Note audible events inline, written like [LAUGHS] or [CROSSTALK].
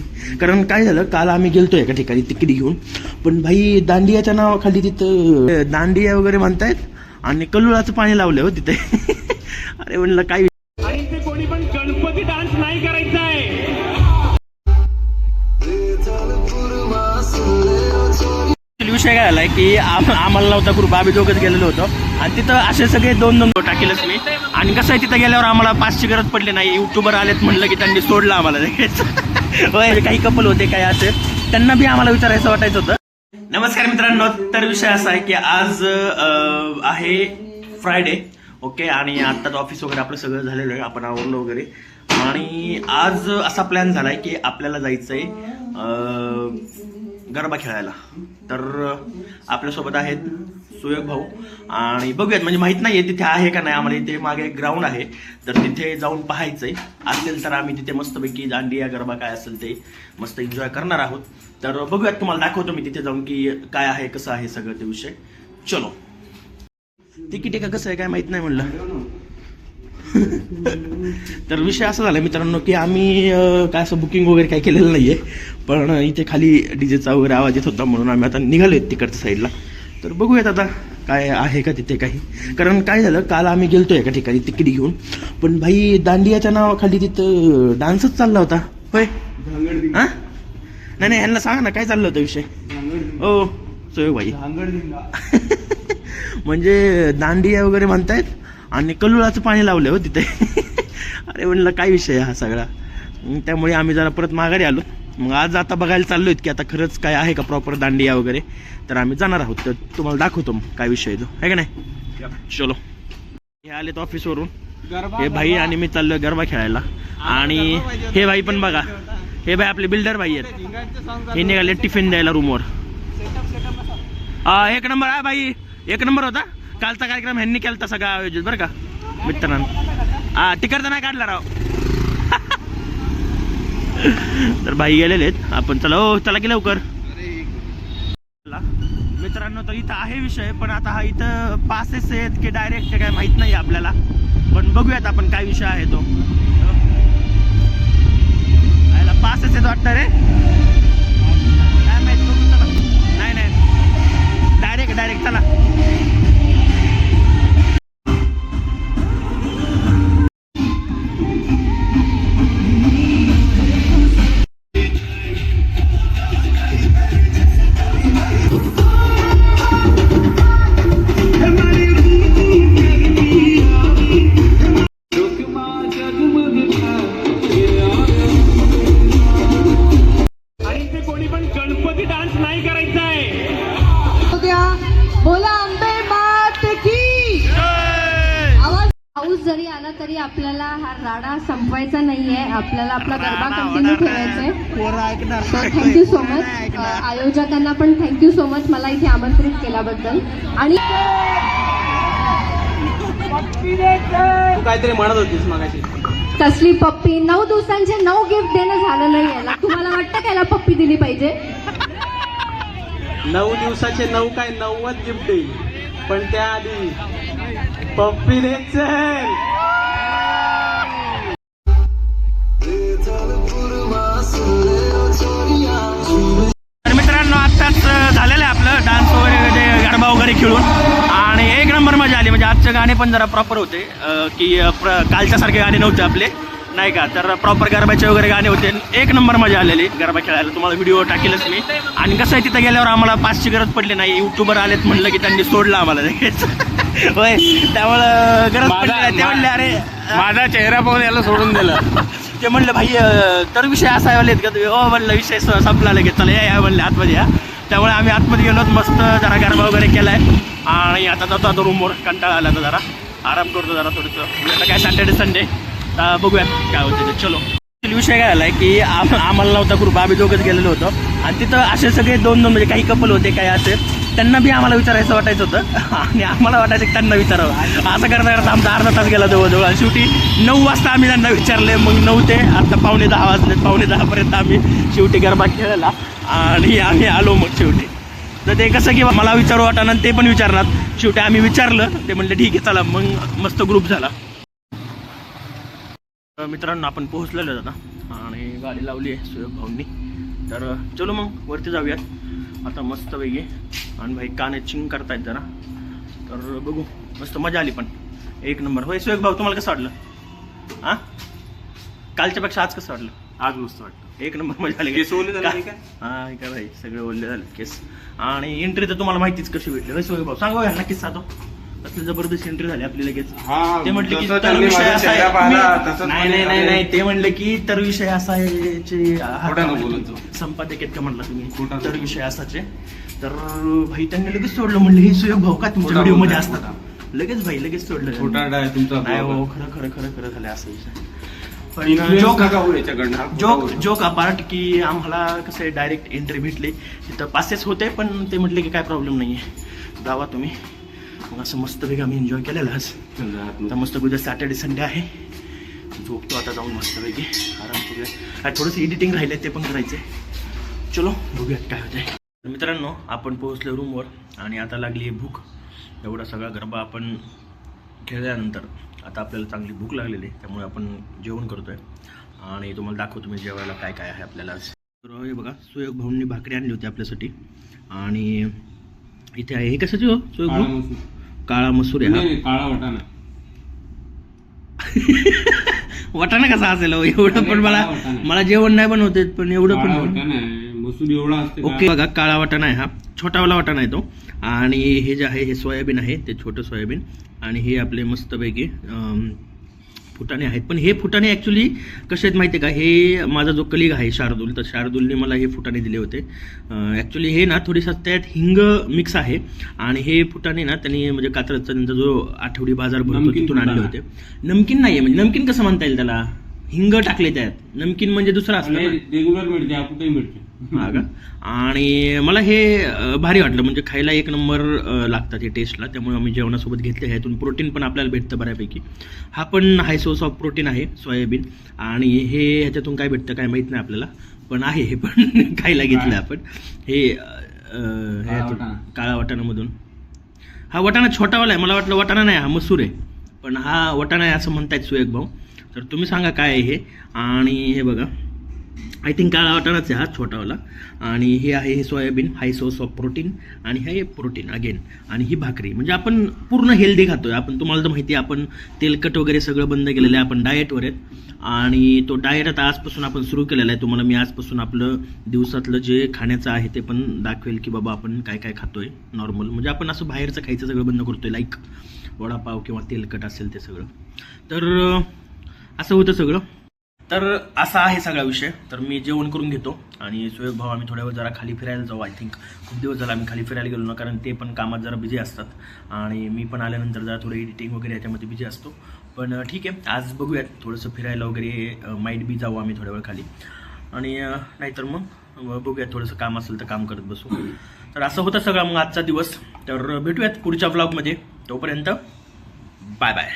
काही कारण काय झालं काल आम्ही गेलतो एका ठिकाणी तिकीट घेऊन. पण भाई दांडियाच्या नावाखाली तिथं दांडिया वगैरे म्हणतायत आणि कल्लुळाचं पाणी लावलं हो तिथे. [LAUGHS] अरे म्हणलं काय आणि ते कोणी पण गणपती डान्स नाही करायचा आहे. विषय काय झालाय की आम- आम्हाला नव्हता ग्रुप आम्ही दोघंच गेलेलो होतो. आणि तिथं असे सगळे दोन दोन टाकेलच मी. आणि कसं आहे तिथं गेल्यावर आम्हाला पाचची गरज पडली नाही. युट्यूबर आलेत म्हणलं की त्यांनी सोडलं आम्हाला लगेच. काही कपल होते काय असे. त्यांना बी आम्हाला विचारायचं वाटायचं होतं. नमस्कार मित्रांनो तर विषय असा आहे की आज आहे फ्रायडे ओके आणि आत्ताच ऑफिस वगैरे आपलं सगळं झालेलं आहे आपण आवरलो वगैरे. आणि आज असा प्लॅन झाला आहे की आपल्याला जायचं आहे गरबा खेळायला. तर आपल्यासोबत आहेत सुयोग भाऊ. आणि बघूयात म्हणजे माहीत नाहीये तिथे आहे का नाही आम्हाला इथे मागे एक ग्राउंड आहे. तर तिथे जाऊन पाहायचंय. असेल तर आम्ही तिथे मस्तपैकी दांडिया गरबा काय असेल ते मस्त एन्जॉय करणार आहोत. तर बघूयात तुम्हाला दाखवतो मी तिथे जाऊन की काय आहे कसं आहे सगळं ते विषय. चलो. तिकीट आहे का कसं आहे काय माहीत नाही म्हणलं. [LAUGHS] तर विषय असा झाला मित्रांनो की आम्ही काय असं बुकिंग वगैरे काय केलेलं नाहीये. पण इथे खाली डीजेचा वगैरे आवाज येत होता म्हणून आम्ही आता निघालोय तिकडच्या साईडला तर बघूयात आता काय आहे का तिथे काही. कारण काय झालं काल आम्ही गेलतो एका ठिकाणी तिकीट घेऊन. पण भाई दांडियाच्या नावाखाली तिथं डान्सच चालला होता. होय? हा? नाही नाही ह्यांना सांगा ना काय चाललं होतं विषय? हो सोय भाई. [LAUGHS] म्हणजे दांडिया वगैरे म्हणतायत आणि कल्लुळाचं पाणी लावलं हो तिथे. [LAUGHS] अरे म्हणलं काय विषय आहे हा सगळा? त्यामुळे आम्ही जरा परत माघारी आलो. मग आज आता बघायला चाललोय की आता खरंच काय आहे का प्रॉपर दांडिया वगैरे? तर आम्ही जाणार आहोत. तर तुम्हाला दाखवतो मग काय विषय तो. आहे का नाही? चलो. हे आलेत ऑफिसवरून हे भाई आणि मी चाललोय गरबा खेळायला. आणि हे भाई पण बघा. हे भाई आपले बिल्डर भाई आहेत. हे निघाले टिफिन द्यायला रूमवर हा एक नंबर आहे भाई. एक नंबर होता. कालचा कार्यक्रम ह्यांनी केलता सगळा आयोजित बरं का? मित्रांनो. हा तिकडचा नाही काढला राव. तर भाई गेलेले आहेत. आपण चला हो चला की लवकर. मित्रांनो तर इथं आहे विषय पण आता हा इथं पासेस आहेत की डायरेक्ट काय माहीत नाही आपल्याला. पण बघूयात आपण काय विषय आहे तो. पासेस आहेत वाटतं रे. काय माहीत बघू चला. नाही नाही. डायरेक्ट डायरेक्ट चला. पाऊस जरी आला तरी आपल्याला हा राडा संपवायचा नाहीये. आपल्याला आपला गरबा कंटिन्यू ठेवायचा आहे तर थँक्यू सो मच आयोजकांना पण थँक्यू सो मच मला इथे आमंत्रित केल्याबद्दल. आणि काहीतरी म्हणत होतीस मागाशी. कसली पप्पी? नऊ दिवसांचे नऊ गिफ्ट देणं झालं नाही याला तुम्हाला वाटतं का याला पप्पी दिली पाहिजे? नऊ दिवसाचे नऊ काय नव्वद गिफ्ट देईल. पण त्याआधी पप्पी तर मित्रांनो आत्ताच झालेलं आहे आपलं डान्स वगैरे ते गरबा वगैरे खेळून. आणि एक नंबर मजा आली म्हणजे आजचे गाणे पण जरा प्रॉपर होते की अं, प्र कालच्यासारखे गाणे नव्हते आपले. नाही का? तर प्रॉपर गरबाचे वगैरे गाणे होते. एक नंबर मजा आलेली गरबा खेळायला. तुम्हाला व्हिडिओ टाकेलच मी. आणि कसं आहे तिथं गेल्यावर आम्हाला पाचची गरज पडली नाही. युट्यूबर आलेत म्हणलं की त्यांनी सोडलं आम्हाला लगेच. [LAUGHS] होय त्यामुळं गरज पडली नाही. ते म्हणले अरे माझा चेहरा पाहून याला सोडून दिलं. [LAUGHS] ते म्हणलं भाई तर विषय असा आहे का तुम्ही? ओ म्हणलं विषय संपला लगेच. चला या या म्हणले आतमध्ये या. त्यामुळे आम्ही आतमध्ये गेलो मस्त जरा गरबा वगैरे केलाय. आणि आता जातो आता रूमवर कंटाळा आला तर जरा. आराम करतो जरा थोडंसं. आता काय सॅटर्डे संडे आता बघूया काय होते ते. चलो. विषय काय झालाय की आम- आम्हाला नव्हता ग्रुप आम्ही दोघंच गेलेलो होतो. आणि तिथं असे सगळे दोन दोन म्हणजे काही कपल होते काय असे. त्यांना बी आम्हाला विचारायचं वाटायचं होतं. आणि आम्हाला वाटायचं की त्यांना विचारावं. असं करता करता आमचा अर्धा तास गेला जवळजवळ. आणि शेवटी नऊ वाजता आम्ही त्यांना विचारले मग नऊ ते आता पावणे दहा वाजले पावणे दहापर्यंत आम्ही शेवटी गरबा खेळला आणि आम्ही आलो मग शेवटी. तर ते कसं की मला विचारू वाटणार आणि ते पण विचारणार. शेवटी आम्ही विचारलं ते म्हणले ठीक आहे चला मग मस्त ग्रुप झाला. मित्रांनो आपण पोहोचलेलो आता. आणि गाडी लावली आहे सुयोग भाऊंनी. तर चलो मग वरती जाऊयात. आता मस्त वेगळी आणि भाई काने चिंग करतायत जरा. तर बघू. मस्त मजा आली पण. एक नंबर. होय सुयोग भाऊ तुम्हाला कसं वाटलं? हां? कालच्या पेक्षा आज कसं वाटलं? आज मस्त वाटतं एक नंबर मजा आली. केस ओले झाले का? हा हे काय भाई सगळे ओले झाले केस. आणि एंट्री तर तुम्हाला माहितीच कशी भेटली. सुयोग भाऊ सांगा यांना किस्सा तो. कसली जबरदस्त एंट्री झाली आपली लगेच. हा ते म्हटले की जसं तर त्यांनी विषय माझा असा आहे. चेहरा पाहिला, नाही नाही नाही नाही ते म्हणले की तर विषय असा आहे याचे- खोटं नको बोलत जाऊ. संपादक आहेत का म्हणला तुम्ही? तर. विषय असाचे. तर भाई त्यांनी लगेच सोडलं म्हणले हे सुयोग भाऊ का तुमच्या खोटा व्हिडिओमध्ये बोलताय, असतात? लगेच भाई लगेच सोडलं खोटा डाय तुमचा नाही हो खरं खरं खरं खरं झालं असं विषय. पण Influence जोक नका होऊ याच्याकडनं. हा खोटा जोक बोलतो. जोक अपार्ट की आम्हाला कसं डायरेक्ट एंट्री भेटली. तिथं पासेस होते पण ते म्हटले की काय प्रॉब्लेम नाही आहे जावा तुम्ही. मग असं मस्तपैकी आम्ही एन्जॉय केलेलं आज. आता मस्त उद्या सॅटर्डे संडे आहे. झोपतो आता जाऊन मस्तपैकी. आराम करूया. काय थोडंसं एडिटिंग राहिलं ते पण करायचं चलो बघूयात काय तर मित्रांनो आपण पोहोचलो रूमवर आणि आता लागली आहे भूक. एवढा सगळा गरबा आपण खेळल्यानंतर आता आपल्याला चांगली भूक लागलेली आहे त्यामुळे आपण जेवण करतोय. आणि तुम्हाला दाखवतो मी जेवायला काय काय आहे आपल्याला हे बघा सुयोग भाऊंनी भाकरी आणली होती आपल्यासाठी. आणि इथे आहे हे कशाची हो सुयोग भाऊ. काळा मसूर आहे हा. नाही, काळा वाटाणा. [LAUGHS] वाटाणा कसा असेल हो? एवढं पण मला काळा वाटाणा. मला जेवण नाही बनवते पण एवढं काळा पण वाटाणा आहे. मसूर एवढा असते ओके बघा काळा वाटाणा आहे हा. छोटावाला वाटाणा आहे तो. आणि हे जे आहे हे सोयाबीन आहे ते छोटं सोयाबीन. आणि हे आपले मस्तपैकी अम, फुटाणे आहेत. पण हे फुटाणे ॲक्च्युली कसे आहेत माहिती आहे का? हे माझा जो कलिग आहे शार्दूल तर शार्दूलने मला हे फुटाणे दिले होते. ॲक्च्युली हे ना थोडीसं त्यात हिंग मिक्स आहे. आणि हे फुटाणे ना त्यांनी म्हणजे कात्रजचा त्यांचा जो आठवडी बाजार भरतो तिथून आणले. होते. नमकीन नाही आहे म्हणजे नमकीन कसं म्हणता येईल त्याला? हिंग टाकले त्यात नमकीन म्हणजे दुसरं असतं रेग्युलर मिळते कुठेही मिळते हा का? आणि मला हे अ, भारी वाटलं. म्हणजे खायला एक नंबर अ, लागतात हे टेस्टला त्यामुळे आम्ही जेवणासोबत घेतले. ह्यातून प्रोटीन पण आपल्याला भेटतं बऱ्यापैकी. हा पण हाय सोर्स ऑफ प्रोटीन आहे सोयाबीन आणि हे ह्याच्यातून काय भेटतं काय माहीत नाही आपल्याला. पण आहे हे पण. [LAUGHS] खायला घेतलं आपण. हे अ, अ, ह्यातून, वाटाणा. काळा वाटाणामधून. हा वाटाणा छोटावाला आहे. मला वाटलं वाटाणा नाही हा मसूर आहे. पण हा वाटाणा आहे असं म्हणतायत सुयोग भाऊ. तर तुम्ही सांगा काय आहे हे? आणि हे बघा. आय थिंक काळा वाटाणाच आहे हा छोटावाला. आणि हे आहे हे soybean high source of protein आणि हे प्रोटीन अगेन आणि ही भाकरी. म्हणजे आपण पूर्ण हेल्दी खातो आहे आपण तुम्हाला तर माहिती आहे आपण तेलकट वगैरे सगळं बंद केलेलं आहे आपण डाएटवर आहेत. आणि तो डाएट आता आजपासून आपण सुरू केलेला आहे. तुम्हाला मी आजपासून आपलं दिवसातलं जे खाण्याचं आहे ते पण दाखवेल की बाबा आपण काय काय खातोय नॉर्मल म्हणजे आपण असं बाहेरचं खायचं सगळं बंद करतोय लाईक वडापाव किंवा तेलकट असेल ते सगळं. तर असं होतं सगळं. तर असा आहे सगळा विषय. तर मी जेवण करून घेतो. आणि सुयोग भाऊ आम्ही थोड्या वेळ जरा खाली फिरायला जाऊ. आय थिंक खूप दिवस झाला आम्ही खाली फिरायला गेलो ना कारण ते पण कामात जरा बिझी असतात. आणि मी पण आल्यानंतर जरा थोडं एडिटिंग वगैरे याच्यामध्ये बिझी असतो. पण ठीक आहे. आज बघूयात. थोडंसं फिरायला वगैरे माईट बी जाऊ आम्ही थोड्या वेळ खाली. आणि नाहीतर मग बघूयात. थोडंसं काम असेल तर काम करत बसू. तर असं होतं सगळं मग आजचा दिवस. तर भेटूयात पुढच्या ब्लॉगमध्ये तोपर्यंत बाय बाय